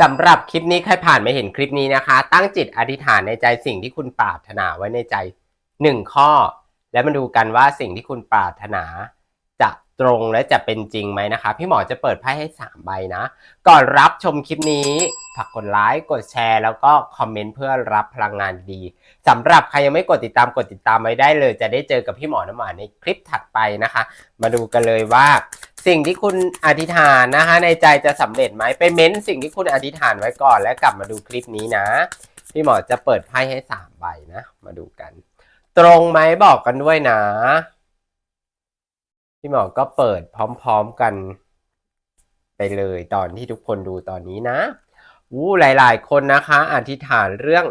สำหรับคลิปนี้ใครผ่านไม่เห็นคลิปนี้นะคะ ตั้งจิตอธิษฐานในใจสิ่งที่คุณปรารถนาไว้ในใจหนึ่งข้อ แล้วมาดูกันว่าสิ่งที่คุณปรารถนาจะตรงและจะเป็นจริงไหมนะคะ พี่หมอจะเปิดไพ่ให้ 3 ใบนะ ก่อนรับชมคลิปนี้ฝากกดไลค์กดแชร์ แล้วก็คอมเมนต์เพื่อรับพลังงานดีสำหรับใครยังไม่กดติดตามกดติดตามไว้ได้เลย จะได้เจอกับพี่หมอน้ำหวานในคลิปถัดไปนะคะ มาดูกันเลยว่า สิ่งที่คุณอธิษฐานนะคะ ในใจจะสำเร็จไหมไปเม้นสิ่งที่คุณอธิษฐานไว้ก่อนแล้วกลับมาดูคลิปนี้นะ พี่หมอจะเปิดไพ่ให้สามใบนะ มาดูกัน ตรงไหมบอกกันด้วยนะ พี่หมอก็เปิดพร้อมๆกัน ไปเลยตอนที่ทุกคนดูตอนนี้นะอู้หลาย ๆ คนนะคะ อธิษฐานเรื่อง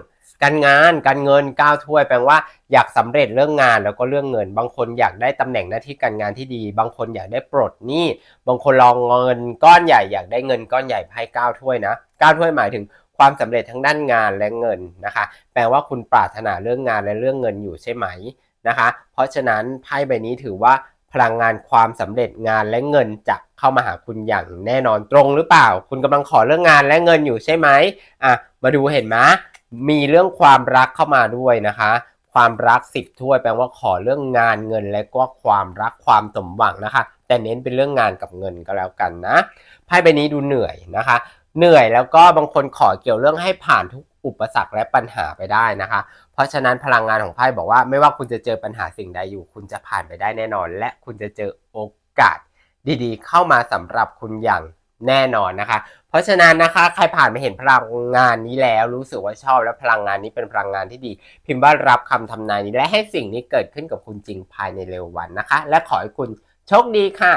การงานการเงินก้าวถ้วยแปลว่าอยากสำเร็จเรื่องงานแล้วก็เรื่องเงิน บางคนอยากได้ตำแหน่งหน้าที่การงานที่ดี บางคนอยากได้ปลดหนี้บางคนลองเงินก้อนใหญ่อยากได้เงินก้อนใหญ่ให้ก้าวถ้วยนะก้าวถ้วยหมายถึงความสำเร็จทั้งด้านงานและเงินนะคะ แปลว่าคุณปรารถนาเรื่องงานและเรื่องเงินอยู่ใช่ไหมนะคะ เพราะฉะนั้นไพ่ใบนี้ถือว่าพลังงานความสำเร็จงานและเงินจะเข้ามาหาคุณอย่างแน่นอนตรงหรือเปล่า คุณกำลังขอเรื่องงานและเงินอยู่ใช่ไหมอะมาดูเห็นไหม มีเรื่องความรักเข้ามาด้วยนะคะ ความรักสิบถ้วยแปลว่าขอเรื่องงานเงินและก็ความรักความสมหวังนะคะ แต่เน้นเป็นเรื่องงานกับเงินก็แล้วกันนะไพ่ใบนี้ดูเหนื่อยนะคะ เหนื่อยแล้วก็บางคนขอเกี่ยวเรื่องให้ผ่านทุกอุปสรรคและปัญหาไปได้นะคะ เพราะฉะนั้นพลังงานของไพ่บอกว่าไม่ว่าคุณจะเจอปัญหาสิ่งใดอยู่ คุณจะผ่านไปได้แน่นอน และคุณจะเจอโอกาสดีๆ เข้ามาสำหรับคุณอย่าง แน่นอนนะคะ เพราะฉะนั้นนะคะใครผ่านมาเห็นพลังงานนี้แล้วรู้สึกว่าชอบและพลังงานนี้เป็นพลังงานที่ดี พิมพ์ว่ารับคำทำนายนี้และให้สิ่งนี้เกิดขึ้นกับคุณจริงภายในเร็ววันนะคะ และขอให้คุณโชคดีค่ะ